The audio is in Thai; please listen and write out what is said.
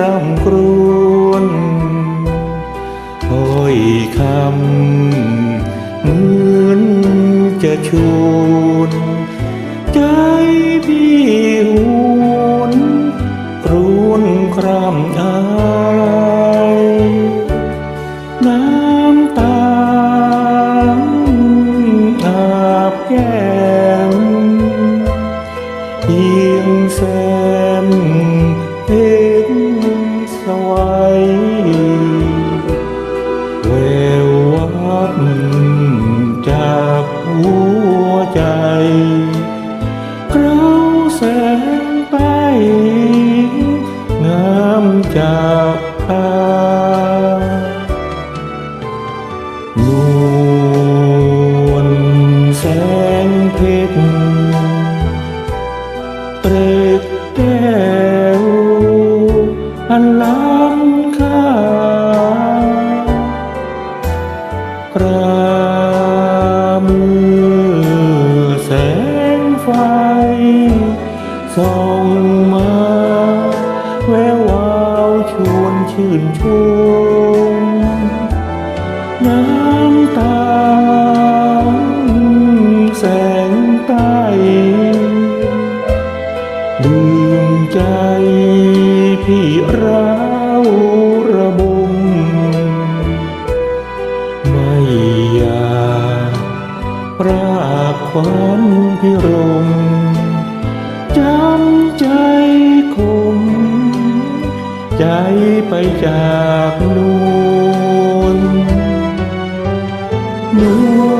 รำครวญถ้อยคำเหมือนจะชวนใจพี่หุนครุนครำอายน้ำตาอาบแก้มเพียงแสน ส่องมาแวววาวชวนชื่นชมน้ำตาแสงใต้ลืมใจพี่ร้าวระบมไม่อยากปรากควันพิรม ใจคงใจไปจากนวลนวล